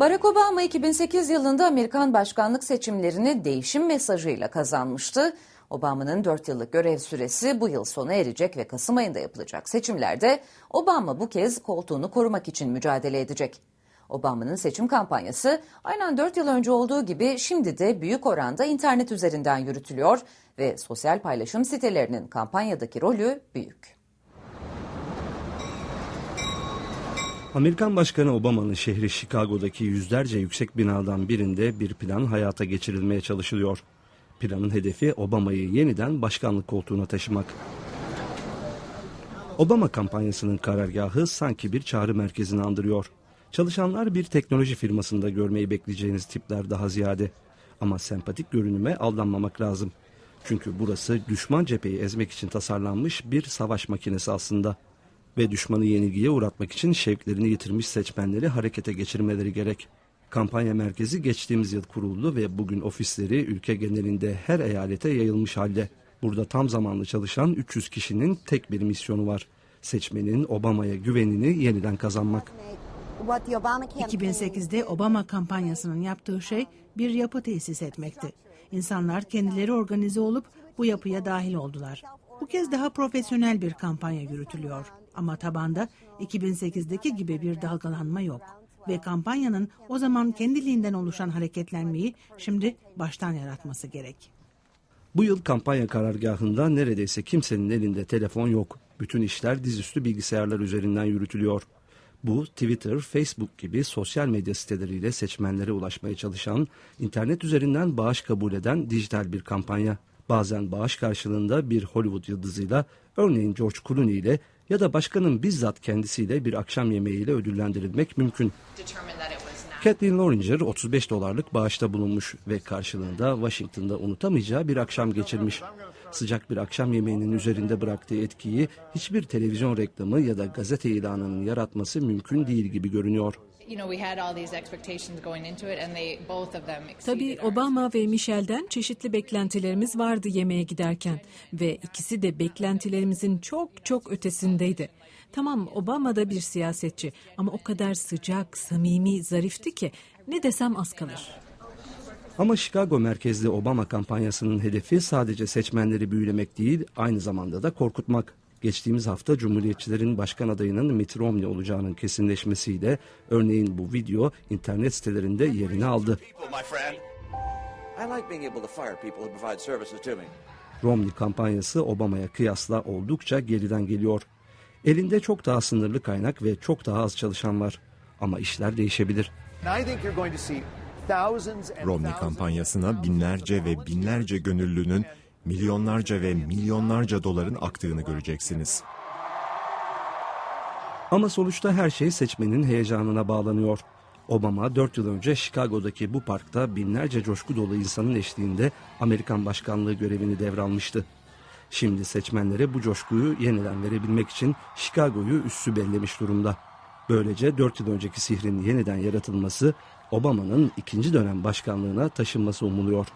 Barack Obama 2008 yılında Amerikan başkanlık seçimlerini değişim mesajıyla kazanmıştı. Obama'nın 4 yıllık görev süresi bu yıl sona erecek ve Kasım ayında yapılacak seçimlerde Obama bu kez koltuğunu korumak için mücadele edecek. Obama'nın seçim kampanyası aynen 4 yıl önce olduğu gibi şimdi de büyük oranda internet üzerinden yürütülüyor ve sosyal paylaşım sitelerinin kampanyadaki rolü büyük. Amerikan Başkanı Obama'nın şehri Chicago'daki yüzlerce yüksek binadan birinde bir plan hayata geçirilmeye çalışılıyor. Planın hedefi Obama'yı yeniden başkanlık koltuğuna taşımak. Obama kampanyasının karargahı sanki bir çağrı merkezini andırıyor. Çalışanlar bir teknoloji firmasında görmeyi bekleyeceğiniz tipler daha ziyade. Ama sempatik görünüme aldanmamak lazım. Çünkü burası düşman cepheyi ezmek için tasarlanmış bir savaş makinesi aslında. Ve düşmanı yenilgiye uğratmak için şevklerini yitirmiş seçmenleri harekete geçirmeleri gerek. Kampanya merkezi geçtiğimiz yıl kuruldu ve bugün ofisleri ülke genelinde her eyalete yayılmış halde. Burada tam zamanlı çalışan 300 kişinin tek bir misyonu var. Seçmenin Obama'ya güvenini yeniden kazanmak. 2008'de Obama kampanyasının yaptığı şey bir yapı tesis etmekti. İnsanlar kendileri organize olup bu yapıya dahil oldular. Bu kez daha profesyonel bir kampanya yürütülüyor. Ama tabanda 2008'deki gibi bir dalgalanma yok. Ve kampanyanın o zaman kendiliğinden oluşan hareketlenmeyi şimdi baştan yaratması gerek. Bu yıl kampanya karargahında neredeyse kimsenin elinde telefon yok. Bütün işler dizüstü bilgisayarlar üzerinden yürütülüyor. Bu Twitter, Facebook gibi sosyal medya siteleriyle seçmenlere ulaşmaya çalışan, internet üzerinden bağış kabul eden dijital bir kampanya. Bazen bağış karşılığında bir Hollywood yıldızıyla, örneğin George Clooney ile ya da başkanın bizzat kendisiyle bir akşam yemeğiyle ödüllendirilmek mümkün. Kathleen Loringer 35 dolarlık bağışta bulunmuş ve karşılığında Washington'da unutamayacağı bir akşam geçirmiş. Sıcak bir akşam yemeğinin üzerinde bıraktığı etkiyi hiçbir televizyon reklamı ya da gazete ilanının yaratması mümkün değil gibi görünüyor. Tabii Obama ve Michelle'den çeşitli beklentilerimiz vardı yemeğe giderken ve ikisi de beklentilerimizin çok çok ötesindeydi. Tamam Obama da bir siyasetçi ama o kadar sıcak, samimi, zarifti ki ne desem az kalır. Ama Chicago merkezli Obama kampanyasının hedefi sadece seçmenleri büyülemek değil, aynı zamanda da korkutmak. Geçtiğimiz hafta Cumhuriyetçilerin başkan adayının Mitt Romney olacağının kesinleşmesiyle örneğin bu video internet sitelerinde yerini aldı. Romney kampanyası Obama'ya kıyasla oldukça geriden geliyor. Elinde çok daha sınırlı kaynak ve çok daha az çalışan var. Ama işler değişebilir. Romney kampanyasına binlerce ve binlerce gönüllünün milyonlarca ve milyonlarca doların aktığını göreceksiniz. Ama sonuçta her şey seçmenin heyecanına bağlanıyor. Obama 4 yıl önce Chicago'daki bu parkta binlerce coşku dolu insanın eşliğinde Amerikan başkanlığı görevini devralmıştı. Şimdi seçmenlere bu coşkuyu yeniden verebilmek için Chicago'yu üssü bellemiş durumda. Böylece 4 yıl önceki sihrin yeniden yaratılması Obama'nın ikinci dönem başkanlığına taşınması umuluyor.